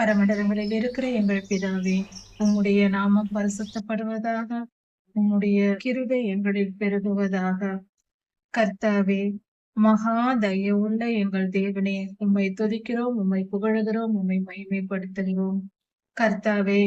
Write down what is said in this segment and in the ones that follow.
பரமண்டலங்களில் இருக்கிற எங்கள் பிதாவே உம்முடைய நாமம் பரிசுத்தப்படுவதாக உம்முடைய கிருபை எங்களில் பெருகுவதாக. கர்த்தாவே மகா உள்ள எங்கள் தேவனே உம்மை துதிக்கிறோம் உம்மை புகழுகிறோம் உம்மை மகிமைப்படுத்துகிறோம். கர்த்தாவே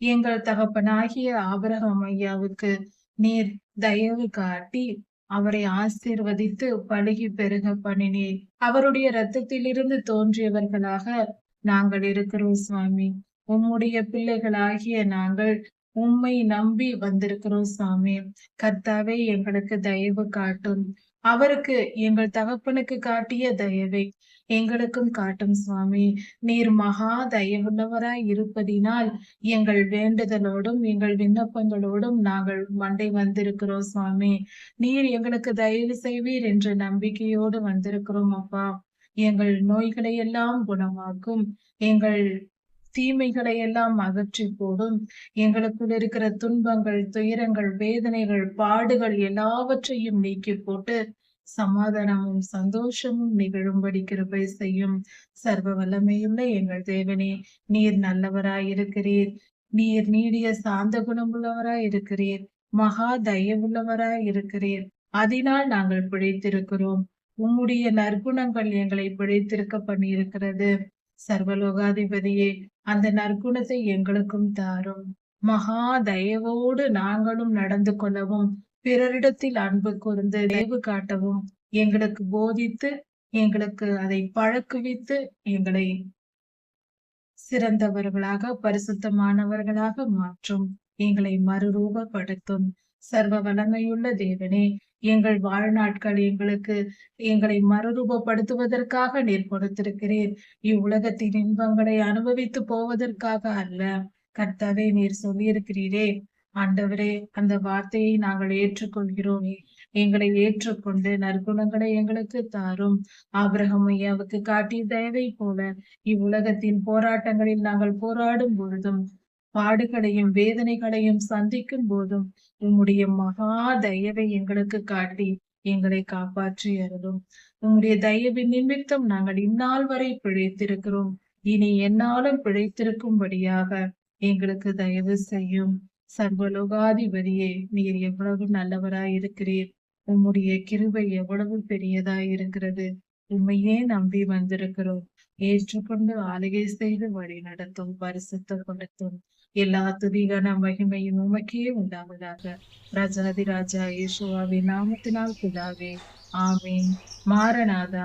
எங்கள் தகப்பனாகிய ஆபரகம் ஐயாவுக்கு நீர் தயவு காட்டி அவரை ஆசீர்வதித்து பழகி பெருக பண்ணினீர். அவருடைய இரத்தத்திலிருந்து தோன்றியவர்களாக நாங்கள் இருக்கிறோம் சுவாமி. உம்முடைய பிள்ளைகளாகிய நாங்கள் உம்மை நம்பி வந்திருக்கிறோம் சுவாமி. கர்த்தாவே எங்களுக்கு தயவு காட்டும். அவருக்கு எங்கள் தகப்பனுக்கு காட்டிய தயவை எங்களுக்கும் காட்டும் சுவாமி. நீர் மகா தயவுள்ளவராய் இருப்பதினால் எங்கள் வேண்டுதலோடும் எங்கள் விண்ணப்பங்களோடும் நாங்கள் மண்டை வந்திருக்கிறோம் சுவாமி. நீர் எங்களுக்கு தயவு செய்வீர் என்ற நம்பிக்கையோடு வந்திருக்கிறோம் அப்பா. எங்கள் நோய்களை எல்லாம் குணமாக்கும். எங்கள் தீமைகளை எல்லாம் அகற்றி போடும். எங்களுக்குள் இருக்கிற துன்பங்கள் துயரங்கள் வேதனைகள் பாடுகள் எல்லாவற்றையும் நீக்கி போட்டு சமாதானமும் சந்தோஷமும் நிகழும்படி கிருபை செய்யும். சர்வ வல்லமையுள்ள எங்கள் தேவனே நீர் நல்லவராய் இருக்கிறீர் நீர் நீடிய சாந்த குணமுள்ளவராய் இருக்கிறீர் மகா தயவுள்ளவராய் இருக்கிறீர் அதனால் நாங்கள் பிழைத்திருக்கிறோம். உம்முடைய நற்குணங்கள் எங்களை பிழைத்திருக்க பண்ணியிருக்கிறது. சர்வலோகாதிபதியே அந்த நற்குணத்தை எங்களுக்கும் தாரும். மகா தயவோடு நாங்களும் நடந்து கொள்ளவும் பிறரிடத்தில் அன்பு கூர்ந்து தயவு காட்டவும் எங்களுக்கு போதித்து எங்களுக்கு அதை பழக்குவித்து எங்களை சிறந்தவர்களாக பரிசுத்தமானவர்களாக மாற்றும். எங்களை மறுரூபப்படுத்தும். சர்வ வல்லமையுள்ள தேவனே எங்கள் வாழ்நாட்கள் எங்களுக்கு எங்களை மறுரூபப்படுத்துவதற்காக நீர் கொடுத்திருக்கிறீர். இவ்வுலகத்தின் இன்பங்களை அனுபவித்து போவதற்காக அல்ல. கர்த்தாவே நீர் சொல்லியிருக்கிறீரே. ஆண்டவரே அந்த வார்த்தையை நாங்கள் ஏற்றுக்கொள்கிறோம். எங்களை ஏற்றுக்கொண்டு நற்குணங்களை எங்களுக்கு தாரும். ஆபிரகம் ஐயாவுக்கு காட்டிய தயவை போல இவ்வுலகத்தின் போராட்டங்களில் நாங்கள் போராடும் பொழுதும் பாடுகளையும் வேதனைகளையும் சந்திக்கும் போதும் உம்முடைய மகா தயவை எங்களுக்கு காட்டி எங்களை காப்பாற்றி அருளும். உம்முடைய தயவின் நிமித்தம் நாங்கள் இந்நாள் வரை பிழைத்திருக்கிறோம். இனி என்னாலும் பிழைத்திருக்கும்படியாக எங்களுக்கு தயவு செய்யும். சர்வலோகாதிபதியே நீர் எவ்வளவு நல்லவராய் இருக்கிறீர் உம்முடைய கிருபை எவ்வளவு பெரியதாய் இருக்கிறது உண்மையே நம்பி வந்திருக்கிறோம். ஏற்றுக்கொண்டு ஆளுகை செய்து வழி நடத்தும் பரிசுத்தப்படுத்தும் எல்லா துதிகான மகிமையும் உமக்கே உண்டாவதாக. ராஜாதி ராஜா இயேசுவாவின் நாமத்தினால் பிதாவே ஆமீன். மாரநாதா